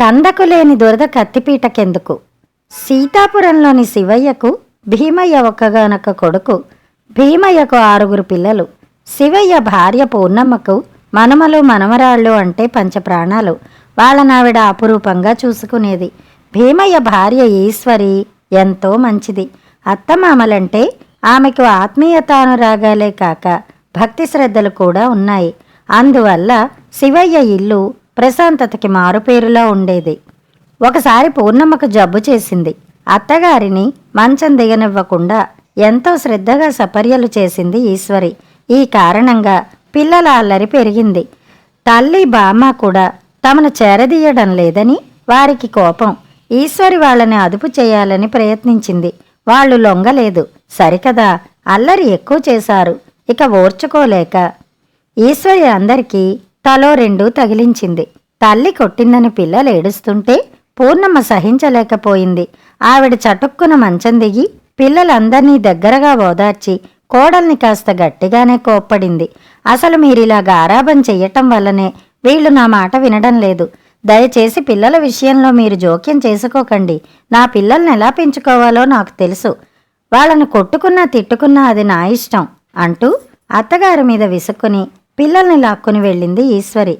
కందకు లేని దురద కత్తిపీటకెందుకు? సీతాపురంలోని శివయ్యకు భీమయ్య ఒక్కగానొక్క కొడుకు భీమయ్యకు ఆరుగురు పిల్లలు శివయ్య భార్య పూర్ణమ్మకు మనమలు మనమరాళ్ళు అంటే పంచప్రాణాలు. వాళ్ళనావిడ అపురూపంగా చూసుకునేది. భీమయ్య భార్య ఈశ్వరి ఎంతో మంచిది. అత్తమామలంటే ఆమెకు ఆత్మీయతానురాగాలే కాక భక్తి శ్రద్ధలు కూడా ఉన్నాయి. అందువల్ల శివయ్య ఇల్లు ప్రశాంతతకి మారుపేరులా ఉండేది. ఒకసారి పూర్ణమ్మకు జబ్బు చేసింది. అత్తగారిని మంచం దిగనివ్వకుండా ఎంతో శ్రద్ధగా సపర్యలు చేసింది ఈశ్వరి. ఈ కారణంగా పిల్లల అల్లరి పెరిగింది. తల్లి బామ్మ కూడా తమను చేరదీయడం లేదని వారికి కోపం. ఈశ్వరి వాళ్ళని అదుపు చేయాలని ప్రయత్నించింది. వాళ్ళు లొంగలేదు. సరికదా అల్లరి ఎక్కువ చేశారు. ఇక ఓర్చుకోలేక ఈశ్వరి అందరికీ తలో రెండు తగిలించింది. తల్లి కొట్టిందని పిల్లలు ఏడుస్తుంటే పూర్ణమ్మ సహించలేకపోయింది. ఆవిడ చటుక్కున మంచం దిగి పిల్లలందర్నీ దగ్గరగా ఓదార్చి కోడల్ని కాస్త గట్టిగానే కోప్పడింది. అసలు మీరిలా గారాబం చెయ్యటం వల్లనే వీళ్ళు నా మాట వినడం లేదు. దయచేసి పిల్లల విషయంలో మీరు జోక్యం చేసుకోకండి. నా పిల్లల్ని ఎలా పెంచుకోవాలో నాకు తెలుసు. వాళ్ళను కొట్టుకున్నా తిట్టుకున్నా అది నా ఇష్టం అంటూ అత్తగారి మీద విసుక్కుని పిల్లల్ని లాక్కుని వెళ్ళింది ఈశ్వరి.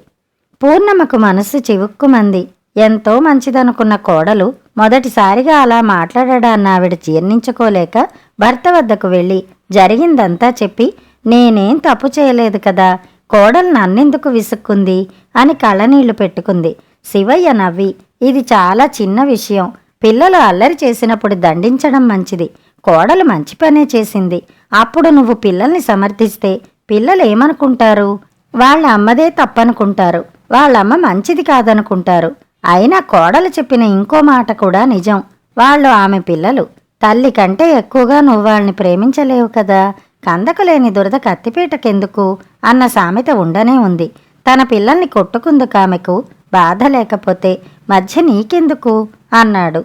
పూర్ణమ్మకు మనసు చివుక్కుమంది. ఎంతో మంచిదనుకున్న కోడలు మొదటిసారిగా అలా మాట్లాడడాన్ని ఆవిడ జీర్ణించుకోలేక భర్త వద్దకు వెళ్ళి జరిగిందంతా చెప్పి నేనేం తప్పు చేయలేదు కదా కోడలు నన్నెందుకు విసుక్కుంది? అని కళ్ళనీళ్ళు పెట్టుకుంది. శివయ్య నవ్వి ఇది చాలా చిన్న విషయం. పిల్లలు అల్లరి చేసినప్పుడు దండించడం మంచిది. కోడలు మంచి పనే చేసింది. అప్పుడు నువ్వు పిల్లల్ని సమర్థిస్తే పిల్లలు ఏమనుకుంటారు వాళ్ళ అమ్మదే తప్పనుకుంటారు. వాళ్ళమ్మ మంచిది కాదనుకుంటారు. అయినా కోడలు చెప్పిన ఇంకో మాట కూడా నిజం. వాళ్ళు ఆమె పిల్లలు. తల్లి కంటే ఎక్కువగా నువ్వు వాళ్ళని ప్రేమించలేవు కదా. కందకులేని దురద కత్తిపీటకెందుకు? అన్న సామెత ఉండనే ఉంది. తన పిల్లల్ని కొట్టుకుందుకు ఆమెకు బాధ లేకపోతే మధ్య నీకెందుకు? అన్నాడు.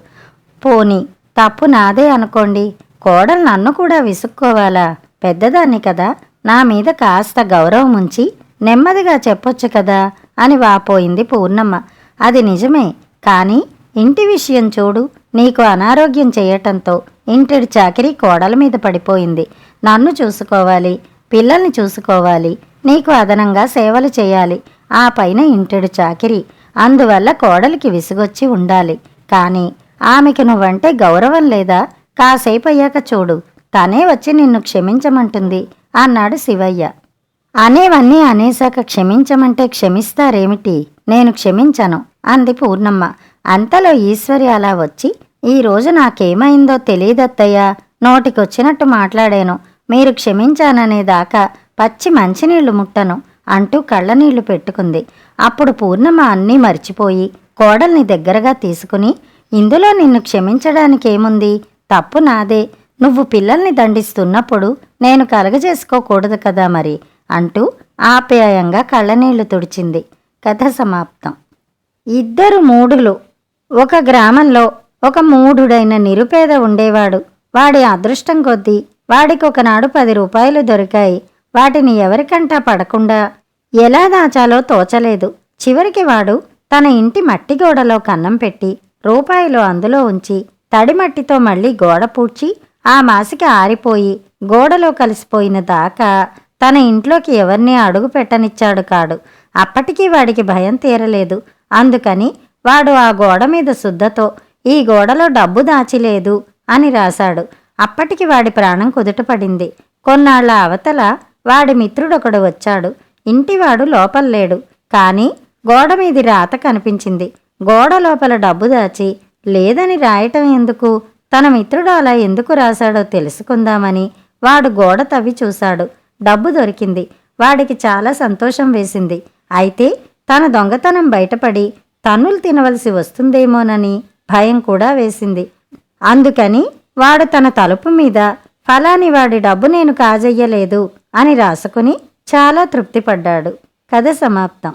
పోని తప్పు నాదే అనుకోండి. కోడలు నన్ను కూడా విసుక్కోవాలా? పెద్దదాన్ని కదా. నా మీద కాస్త గౌరవం ఉంచి నెమ్మదిగా చెప్పొచ్చు కదా అని వాపోయింది పూర్ణమ్మ. అది నిజమే కానీ ఇంటి విషయం చూడు. నీకు అనారోగ్యం చేయటంతో ఇంటిడి చాకిరి కోడల మీద పడిపోయింది. నన్ను చూసుకోవాలి పిల్లల్ని చూసుకోవాలి నీకు అదనంగా సేవలు చేయాలి ఆ పైన ఇంటిడి చాకిరి. అందువల్ల కోడలికి విసుగొచ్చి ఉండాలి. కానీ ఆమెకు నువ్వంటే గౌరవం లేదా? కాసేపు అయ్యాక చూడు. తనే వచ్చి నిన్ను క్షమించమంటుంది. అన్నాడు శివయ్య. అనేవన్నీ అనేశాక క్షమించమంటే క్షమిస్తారేమిటి? నేను క్షమించను అంది పూర్ణమ్మ. అంతలో ఈశ్వరి అలా వచ్చి ఈ రోజు నాకేమైందో తెలియదత్తయ్యా నోటికొచ్చినట్టు మాట్లాడాను. మీరు క్షమించాననేదాకా పచ్చి మంచినీళ్ళు ముట్టను అంటూ కళ్ళనీళ్ళు పెట్టుకుంది. అప్పుడు పూర్ణమ్మ అన్నీ మర్చిపోయి కోడల్ని దగ్గరగా తీసుకుని ఇందులో నిన్ను క్షమించడానికేముంది? తప్పు నాదే. నువ్వు పిల్లల్ని దండిస్తున్నప్పుడు నేను కలగజేసుకోకూడదు కదా మరి అంటూ ఆప్యాయంగా కళ్ళనీళ్ళు తుడిచింది. కథ సమాప్తం. ఇద్దరు మూఢులు. ఒక గ్రామంలో ఒక మూఢుడైన నిరుపేద ఉండేవాడు. వాడి అదృష్టం కొద్దీ వాడికి ఒకనాడు పది రూపాయలు దొరికాయి. వాటిని ఎవరికంటా పడకుండా ఎలా దాచాలో తోచలేదు. చివరికి వాడు తన ఇంటి మట్టి గోడలో కన్నం పెట్టి రూపాయలు అందులో ఉంచి తడి మట్టితో మళ్ళీ గోడ పూడ్చి ఆ మాసికి ఆరిపోయి గోడలో కలిసిపోయిన దాకా తన ఇంట్లోకి ఎవరినీ అడుగు పెట్టనిచ్చాడు కాడు. అప్పటికీ వాడికి భయం తీరలేదు. అందుకని వాడు ఆ గోడ మీద శుద్ధతో ఈ గోడలో డబ్బు దాచిలేదు అని రాశాడు. అప్పటికి వాడి ప్రాణం కుదుటపడింది. కొన్నాళ్ళ అవతల వాడి మిత్రుడొకడు వచ్చాడు. ఇంటివాడు లోపల లేడు. కానీ గోడ మీది రాత కనిపించింది. గోడ లోపల డబ్బు దాచి లేదని రాయటం ఎందుకు? తన మిత్రుడు అలా ఎందుకు రాశాడో తెలుసుకుందామని వాడు గోడ తవ్వి చూశాడు. డబ్బు దొరికింది. వాడికి చాలా సంతోషం వేసింది. అయితే తన దొంగతనం బయటపడి తన్నులు తినవలసి వస్తుందేమోనని భయం కూడా వేసింది. అందుకని వాడు తన తలుపు మీద ఫలాని వాడి డబ్బు నేను కాజెయ్యలేదు అని రాసుకుని చాలా తృప్తిపడ్డాడు. కథ సమాప్తం.